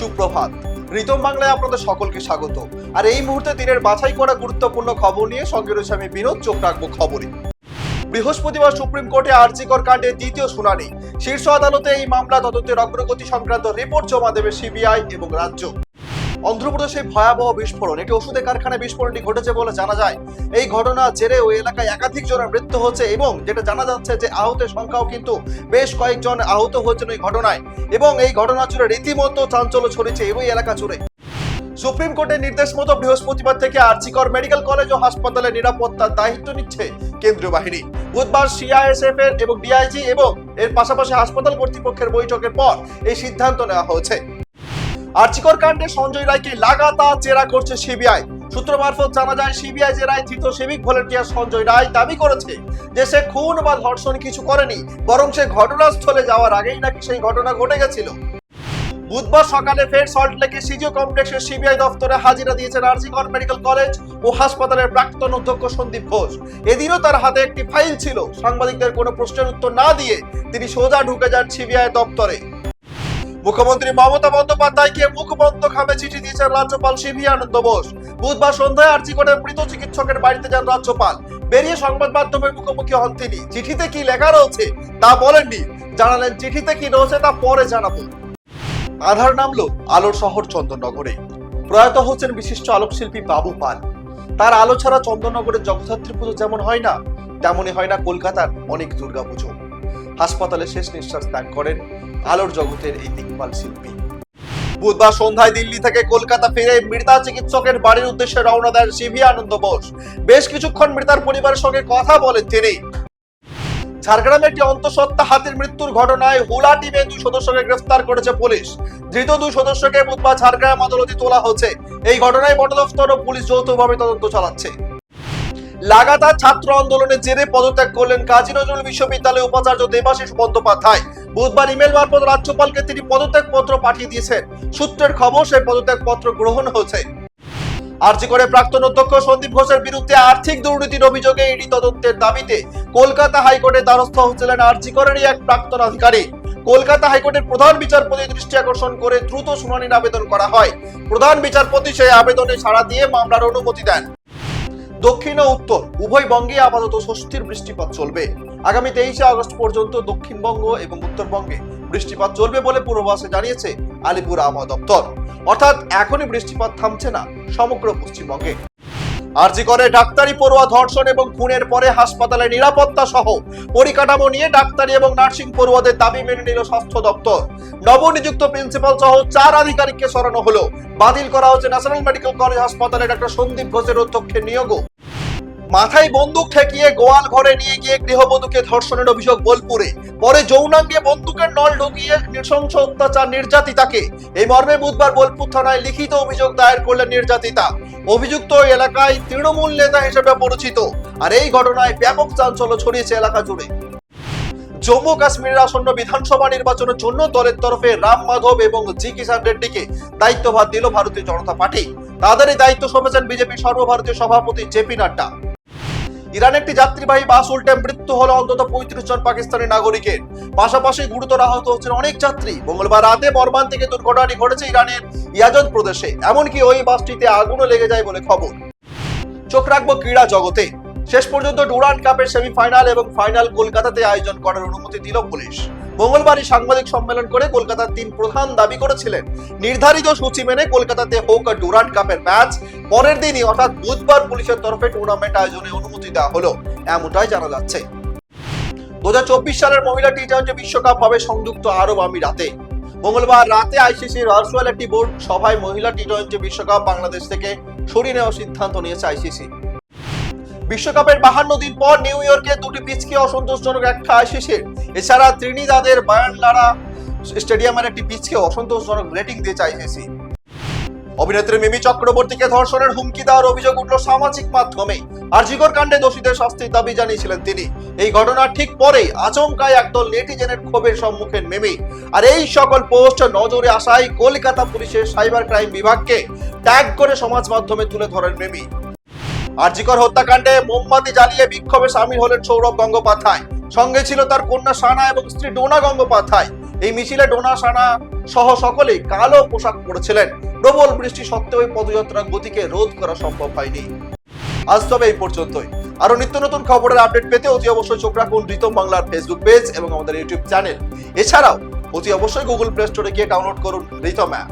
সুপ্রভাত। রিতম বাংলায় আপনাদের সকলকে স্বাগত। আর এই মুহূর্তে দিনের বাছাই করা গুরুত্বপূর্ণ খবর নিয়ে সঙ্গে রয়েছে আমি বিনোদ, চোখ রাখব খবরে। বৃহস্পতিবার সুপ্রিম কোর্টে আরজিকর কাণ্ডে দ্বিতীয় শুনানি। শীর্ষ আদালতে এই মামলা তদন্তের অগ্রগতি সংক্রান্ত রিপোর্ট জমা দেবে সিবিআই এবং রাজ্য। অন্ধ্রপ্রদেশে ভয়াবহ বিস্ফোরণ। একটি ওষুধের কারখানায় বিস্ফোরণটি ঘটেছে বলে জানা যায়। এই ঘটনা জেরে ওই এলাকায় একাধিক জনের মৃত্যু হচ্ছে এবং যেটা জানা যাচ্ছে যে আহতের সংখ্যাও কিন্তু বেশ কয়েকজন আহত হয়েছেন এই ঘটনায়। এবং এই ঘটনা জুড়ে রীতিমতো চাঞ্চল্য ছড়িয়েছে এই এলাকা জুড়ে। সুপ্রিম কোর্টের নির্দেশ মতো বৃহস্পতিবার থেকে আরজিকর মেডিকেল কলেজ ও হাসপাতালের নিরাপত্তার দায়িত্ব নিচ্ছে কেন্দ্রীয় বাহিনী। বুধবার সিআইএসএফ এর এবং ডিআইজি এবং এর পাশাপাশি হাসপাতাল কর্তৃপক্ষের বৈঠকের পর এই সিদ্ধান্ত নেওয়া হয়েছে। আর্চিকর কাণ্ডে সঞ্জয় রায়কে লাগাতার জেরা করছে সিবিআই। সূত্র মারফত জানা যায়, সিবিআই জেরায় ধৃত সিভিক ভলেন্টিয়ার সঞ্জয় রায় দাবি করেছে যে সে খুন বা ধর্ষণ কিছু করেনি, বরং সে ঘটনাস্থলে যাওয়ার আগেই নাকি সেই ঘটনা ঘটে গেছিল। বুধবার সকালে ফের সল্ট লেকে সিজিও কমপ্লেক্সের সিবিআই দফতরে হাজিরা দিয়েছেন আরজিকর মেডিকেল কলেজ ও হাসপাতালের প্রাক্তন অধ্যক্ষ সন্দীপ ঘোষ। এদিনও তার হাতে একটি ফাইল ছিল। সাংবাদিকদের কোনো প্রশ্নের উত্তর না দিয়ে তিনি সোজা ঢুকে যান সিবিআই দপ্তরে। মুখ্যমন্ত্রী মমতা বন্দ্যোপাধ্যায়কে মুখ বন্ধ খামে চিঠি দিয়েছেন রাজ্যপাল সিভি আনন্দ বোস। বুধবার সন্ধ্যায় আর্জিকরের মৃত চিকিৎসকের বাড়িতে যান রাজ্যপাল। বেরিয়ে সংবাদ মাধ্যমের মুখোমুখি হন তিনি। চিঠিতে কি লেখা রয়েছে তা বলেননি। জানালেন, চিঠিতে কি রয়েছে তা পরে জানাব। আধার নামলো আলোর শহর চন্দননগরে। প্রয়াত হচ্ছেন বিশিষ্ট আলোকশিল্পী বাবু পাল। তার আলো ছাড়া চন্দননগরের জগদ্ধাত্রী পুজো যেমন হয় না, তেমনই হয় না কলকাতার অনেক দুর্গা পুজো হাসপাতালে শেষ নিঃশ্বাস ত্যাগ করেন আলোর জগতের এই দিকপাল শিল্পী। বুধবার সন্ধ্যায় দিল্লি থেকে কলকাতা ফিরে মৃতা চিকিৎসকের বাড়ির উদ্দেশ্যে রওনা দেন সিভি আনন্দ বোস। বেশ কিছুক্ষণ মৃতার পরিবারের সঙ্গে কথা বলেন তিনি। ঝাড়গ্রামে একটি অন্তঃসত্ত্বা হাতির মৃত্যুর ঘটনায় হুলা টিমে দুই সদস্যকে গ্রেফতার করেছে পুলিশ। ধৃত দুই সদস্যকে বুধবার ঝাড়গ্রাম আদালতে তোলা হচ্ছে এই ঘটনায় বন দফতর ও পুলিশ যৌথভাবে তদন্ত চালাচ্ছে। লাগাতার ছাত্র আন্দোলনের জেরে পদত্যাগ করলেন কাজী নজরুল বিশ্ববিদ্যালয়ের উপাচার্য দেবাশিস বন্দ্যোপাধ্যায়। বুধবার ইমেল মারফত রাজ্যপালকে তিনি পদত্যাগ পত্র পাঠিয়ে দিয়েছেন। সূত্রের খবর, সেই পদত্যাগ পত্র গ্রহণ হয়েছে। আরজি করে প্রাক্তন অধ্যক্ষ সন্দীপ ঘোষের বিরুদ্ধে আর্থিক দুর্নীতির অভিযোগে ইডি তদন্তের দাবিতে কলকাতা হাইকোর্টে দ্বারস্থ হচ্ছিলেন আরজি করেরই এক প্রাক্তন আধিকারিক। কলকাতা হাইকোর্টের প্রধান বিচারপতি দৃষ্টি আকর্ষণ করে দ্রুত শুনানির আবেদন করা হয়। প্রধান বিচারপতি সেই আবেদনে সাড়া দিয়ে মামলার অনুমতি দেন। দক্ষিণ ও উত্তর, উভয় বঙ্গে আপাতত স্বস্তির বৃষ্টিপাত চলবে। আগামী তেইশে আগস্ট পর্যন্ত দক্ষিণবঙ্গ এবং উত্তরবঙ্গে বৃষ্টিপাত চলবে বলে পূর্বাভাসে জানিয়েছে আলিপুর আবহাওয়া দপ্তর। অর্থাৎ এখনই বৃষ্টিপাত থামছে না সমগ্র পশ্চিমবঙ্গে। আরজি করে ডাক্তারি, পড়ুয়া ধর্ষণ এবং খুনের পরে হাসপাতালে নিরাপত্তা সহ পরিকাঠামো নিয়ে ডাক্তারি এবং নার্সিং পড়ুয়াদের দাবি মেনে নিল স্বাস্থ্য দপ্তর। নবনিযুক্ত প্রিন্সিপাল সহ চার আধিকারিককে সরানো হলো। বাতিল করা হচ্ছে ন্যাশনাল মেডিকেল কলেজ হাসপাতালে ডাক্তার সন্দীপ ঘোষের অধ্যক্ষের নিয়োগও। মাথায় বন্দুক ঠেকিয়ে গোয়াল ঘরে নিয়ে গিয়ে গৃহবধূকে ধর্ষণের অভিযোগ বোলপুরে। পরে যৌনাঙ্গে বন্দুকের নল ঢুকিয়ে নৃশংস অত্যাচার নির্যাতিতাকে। এই মর্মে বুধবার বোলপুর থানায় লিখিত অভিযোগ দায়ের করলেন নির্যাতিতা। অভিযুক্ত এলাকায় তৃণমূল নেতা হিসেবে পরিচিত। আর এই ঘটনায় ব্যাপক চাঞ্চল্য ছড়িয়েছে এলাকা জুড়ে। জম্মু কাশ্মীরের আসন্ন বিধানসভা নির্বাচনের জন্য দলের তরফে রাম মাধব এবং জি কিষান রেড্ডিকে দায়িত্বভার দিল ভারতীয় জনতা পার্টি। তাদেরই দায়িত্ব সঁপেছেন বিজেপির সর্বভারতীয় সভাপতি জেপি নাড্ডা। ইরান একটি যাত্রীবাহী বাস উল্টে মৃত্যু হলো অন্তত পঁয়ত্রিশ জন পাকিস্তানি নাগরিকের। পাশাপাশি গুরুতর আহত হচ্ছেন অনেক যাত্রী। মঙ্গলবার রাতে বর্মান থেকে দুর্ঘটনাটি ঘটেছে ইরানের ইয়াজন প্রদেশে। এমনকি ওই বাসটিতে আগুনও লেগে যায় বলে খবর। চোখ রাখব ক্রীড়া জগতে। শেষ পর্যন্ত ডুরান্ড কাপের সেমিফাইনাল এবং ফাইনাল কলকাতাতে আয়োজন করার অনুমতি দিল পুলিশ। মঙ্গলবারই সাংবাদিক সম্মেলন করে কলকাতার তিন প্রধান দাবি করেছিলেন। নির্ধারিত সূচি মেনে কলকাতাতে হোক ডুরান্ড কাপের ম্যাচ, পরের দিনই অর্থাৎ বুধবার পুলিশের তরফে টুর্নামেন্ট আয়োজনে অনুমতি দেওয়া হলো, এমনটাই জানা যাচ্ছে। দুহাজার চব্বিশ সালের মহিলা টি টোয়েন্টি বিশ্বকাপ হবে সংযুক্ত আরব আমিরাতে। মঙ্গলবার রাতে আইসিসির ভার্চুয়াল একটি বোর্ড সভায় মহিলা টি টোয়েন্টি বিশ্বকাপ বাংলাদেশ থেকে সরিয়ে নেওয়ার সিদ্ধান্ত নিয়েছে আইসিসি। বিশ্বকাপের বাহান্ন দিন পর নিউ ইয়র্কে দুটি পিচকে অসন্তোষজনক একটা আইসিসির এছাড়া ত্রিনিদাদের বায়ানলারা স্টেডিয়ামের একটি পিচকে অসন্তোষজনক রেটিং দিয়েছে আইসিসি অভিনেত্রী মিমি চক্রবর্তীকে ধর্ষণের হুমকি দেওয়ার অভিযোগ উঠল সামাজিক মাধ্যমে। আর জিগর কাণ্ডে দোষীদের শাস্তির দাবি জানিয়েছিলেন তিনি। এই ঘটনার ঠিক পরেই আচমকায় একদল নেটিজেনের ক্ষোভের সম্মুখীন মিমি। আর এই সকল পোস্ট নজরে আসায় কলকাতা পুলিশের সাইবার ক্রাইম বিভাগকে ট্যাগ করে সমাজ মাধ্যমে তুলে ধরেন মিমি। আরজিকর হত্যাকাণ্ডে মোমবাতি জ্বালিয়ে বিক্ষোভে সামিল হলেন সৌরভ গঙ্গোপাধ্যায়। সঙ্গে ছিল তার কন্যা সানা এবং স্ত্রী ডোনা গঙ্গোপাধ্যায়। এই মিছিলে ডোনা, সানা সহ সকলেই কালো পোশাক পরেছিলেন। প্রবল বৃষ্টি সত্ত্বেও এই পদযাত্রার গতিকে রোধ করা সম্ভব হয়নি। আজ তবে এই পর্যন্তই। আরও নিত্য নতুন খবরের আপডেট পেতে অতি অবশ্যই চোখ রাখুন রিতম বাংলার ফেসবুক পেজ এবং আমাদের ইউটিউব চ্যানেল। এছাড়াও অতি অবশ্যই গুগল প্লে স্টোরে গিয়ে ডাউনলোড করুন রিতম অ্যাপ।